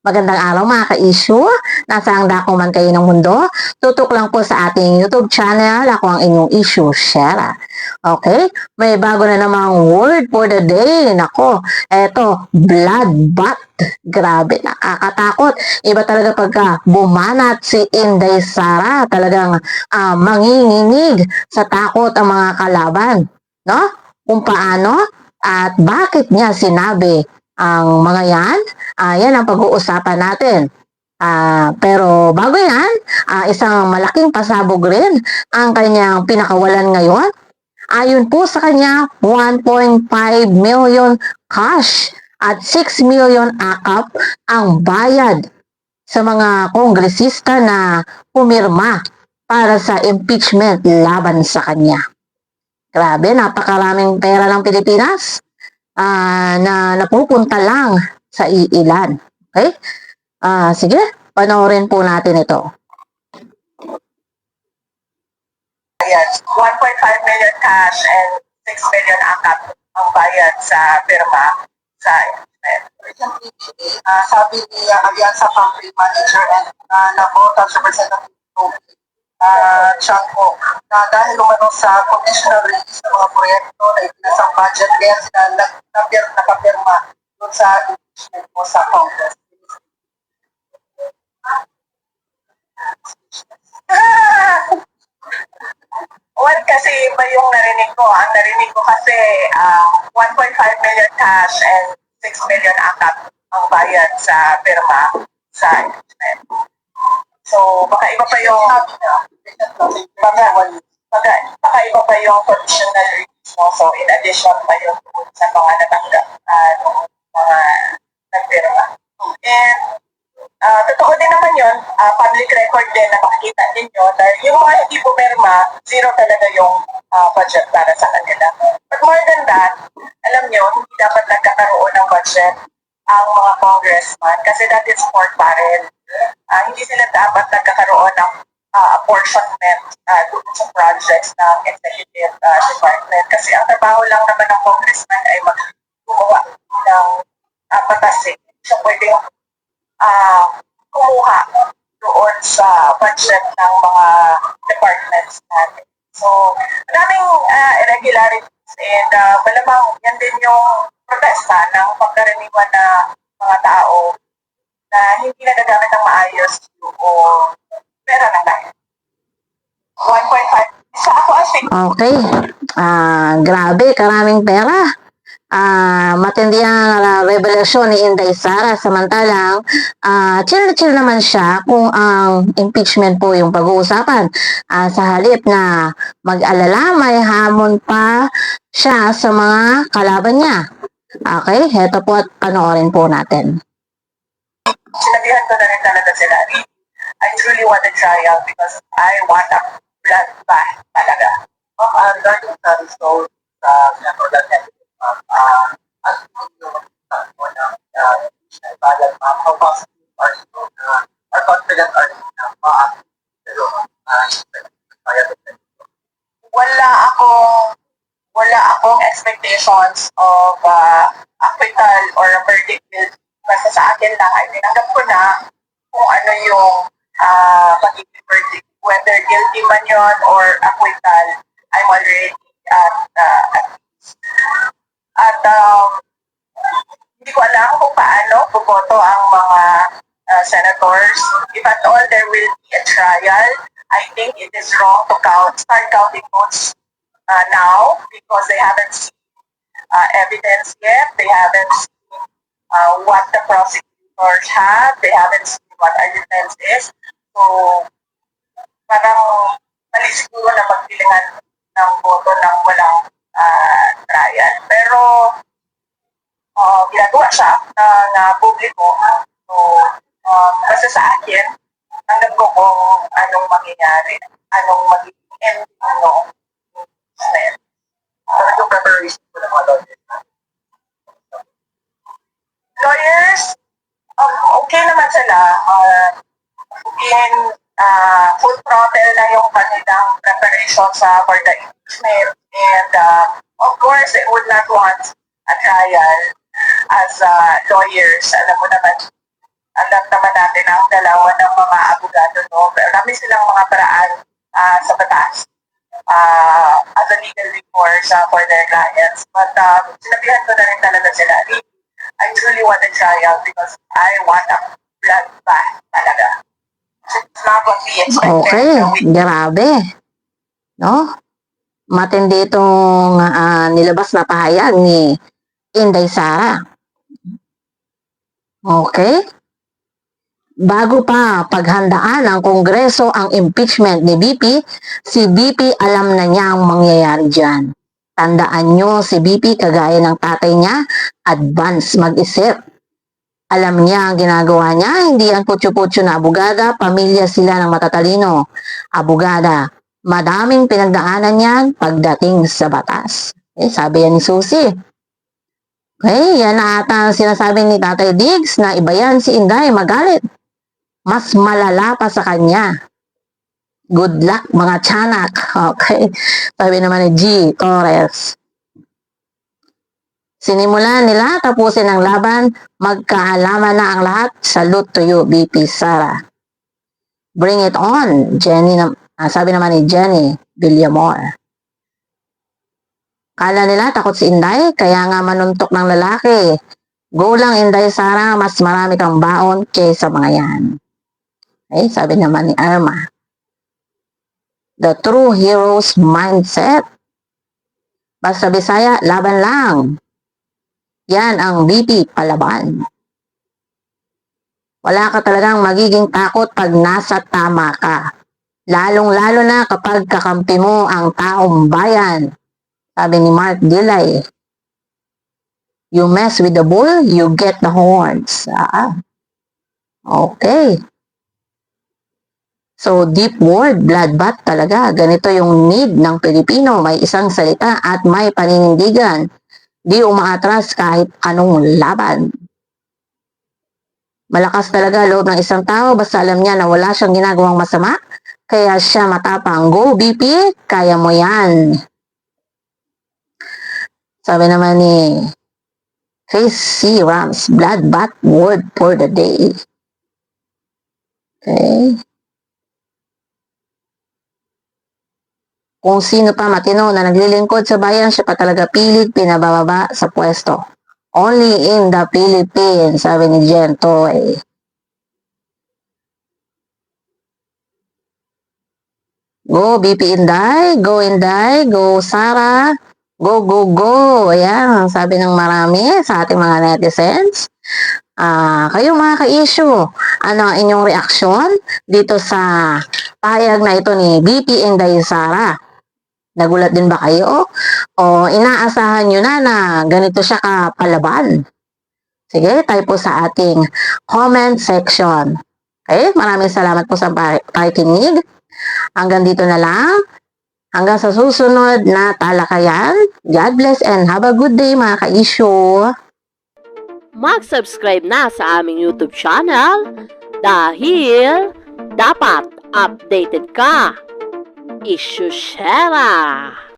Magandang araw mga ka-issue. Nasaan dako man kayo ng mundo? Tutok lang po sa ating YouTube channel. Ako ang inyong issue share. Okay? May bago na namang word for the day. Nako, eto, bloodbath. Grabe, nakakatakot. Iba talaga pagka bumanat si Inday Sara. Talagang ah, manginginig sa takot ang mga kalaban. No? Kung paano at bakit niya sinabi ang mga yan, ah, yan ang pag-uusapan natin. Ah, pero bago yan, ah, isang malaking pasabog rin ang kanyang pinakawalan ngayon. Ayon po sa kanya, 1.5 million cash at 6 million akap ang bayad sa mga kongresista na pumirma para sa impeachment laban sa kanya. Grabe, napakaraming pera ng Pilipinas ah, na napupunta lang sa iilan. Okay? Ah, sige, panoorin po natin ito. Ayan, 1.5 million cash and 6 million akap ang bayad sa firma sa investment. Uh, sabi ni uh, Alianza Company Manager and uh, nabota sa Representative uh, Chanco na dahil umano sa conditional release ng mga proyekto na ipinasang budget kaya sila nag- napir- nakapirma doon sa impeachment po sa Congress. well, kasi iba yung narinig ko. Ang narinig ko kasi ah, 1.5 million cash and 6 million akap ang bayad sa firma sa investment. So, baka iba pa yung baka, baka, baka iba pa yung conditional release mo. So, in addition pa yung sa mga natanggap uh, nung mga nagpirma. And Ah, totoo din naman yun, ah, public record din na makikita ninyo dahil yung mga hindi pumirma, zero talaga yung ah, budget para sa kanila. But more than that, alam nyo, hindi dapat nagkakaroon ng budget ang mga congressman kasi that is pork barrel. Ah, hindi sila dapat nagkakaroon ng ah, apportionment ah, doon sa projects ng executive ah, department kasi ang trabaho lang naman ng congressman ay gumawa ng uh, batas eh. So, pwedeng ah kumuha doon sa budget ng mga departments natin. So, maraming ah, irregularities and uh, malamang yan din yung protesta ng pagkaraniwan na mga tao na hindi nagagamit ng maayos o pera na tayo. 1.5. Sa ako as Okay. Ah, grabe, karaming pera. Ah, matindi ang ah, revelasyon ni Inday Sara. Samantalang, ah, chill-chill naman siya kung ang impeachment po yung pag-uusapan. Ah, sa halip na mag-alala, may hamon pa siya sa mga kalaban niya. Okay, heto po at panoorin po natin. Sinabihan ko na rin talaga sila, I truly want a trial because I want a bloodbath talaga. Ma'am, uh, regarding sa result sa Senator Latin, ma'am, uh, as yung uh, mo ng uh, ballot, ma'am, how positive are you na are confident are you na ma pero uh, kaya Wala akong wala akong expectations of uh, acquittal or a verdict. Basta sa akin lang ay tinanggap ko na kung ano yung uh, magiging verdict. Whether guilty man yon or acquittal, I'm already at, uh, at peace. At um, hindi ko alam kung paano buboto ang mga uh, senators. If at all there will be a trial, I think it is wrong to count, start counting votes uh, now because they haven't seen uh, evidence yet. They haven't seen uh, what the prosecutors have. They haven't seen what our defense is. So, parang mali siguro na magpilingan ng boto ng walang uh, trial. Pero, uh, ginagawa siya ng uh, publiko. So, um, basta sa akin, tanggap ko kung anong mangyayari, anong magiging ending ng impeachment. Pero yung preparation ko ng mga lawyers, lawyers, um, okay naman sila. Uh, in uh, full throttle na yung kanilang preparation sa for the impeachment. And uh, of course, they would not want a trial as uh, lawyers. Alam mo naman, alam naman natin ang dalawa ng mga abogado, no? Marami silang mga paraan ah, sa batas ah, as a legal recourse ah, for their clients. But uh, sinabihan ko na rin talaga sila, "Hey, I truly want a trial because I want a bloodbath talaga. It's not what we expected. Okay, So we grabe. No? Matindi itong ah, nilabas na pahayag ni Inday Sara. Okay? Bago pa paghandaan ng Kongreso ang impeachment ni BP, si BP alam na niya ang mangyayari dyan. Tandaan nyo, si BP kagaya ng tatay niya, advance mag-isip. Alam niya ang ginagawa niya, hindi ang putyo-putyo na abogada, pamilya sila ng matatalino. Abogada, madaming pinagdaanan yan pagdating sa batas. Eh, sabi yan ni Susie. Okay, yan na ata ang sinasabi ni Tatay Diggs na iba yan si Inday magalit. Mas malala pa sa kanya. Good luck mga tiyanak. Okay. Sabi naman ni G. Torres. Sinimulan nila tapusin ang laban, magkaalaman na ang lahat. Salute to you, BP Sara. Bring it on, Jenny. Na, ah, sabi naman ni Jenny Villamor. Kala nila takot si Inday, kaya nga manuntok ng lalaki. Go lang Inday Sara, mas marami kang baon kaysa mga yan. Okay, sabi naman ni Irma. The true hero's mindset. Basta Bisaya, laban lang. Yan ang BP palaban. Wala ka talagang magiging takot pag nasa tama ka. Lalong-lalo na kapag kakampi mo ang taong bayan. Sabi ni Mark Dillay. You mess with the bull, you get the horns. Ah. Okay. So, deep word, bloodbath talaga. Ganito yung need ng Pilipino. May isang salita at may paninindigan. Di umaatras kahit anong laban. Malakas talaga loob ng isang tao basta alam niya na wala siyang ginagawang masama. Kaya siya matapang. Go BP, kaya mo yan. Sabi naman ni Face C. Rams, bloodbath word for the day. Okay. Kung sino pa matino na naglilingkod sa bayan, siya pa talaga pilit pinabababa sa pwesto. Only in the Philippines, sabi ni Jen Toy. Go BP Inday, go Inday, go Sara, go go go. Ayan, sabi ng marami sa ating mga netizens. Ah, kayo mga ka-issue, ano ang inyong reaksyon dito sa payag na ito ni BP Inday Sara? Nagulat din ba kayo? O inaasahan nyo na na ganito siya kapalaban? Sige, tayo po sa ating comment section. Okay, maraming salamat po sa pa- pakikinig. Hanggang dito na lang. Hanggang sa susunod na talakayan. God bless and have a good day mga ka-issue. mag-subscribe na sa aming YouTube channel dahil dapat updated ka. Issue Share!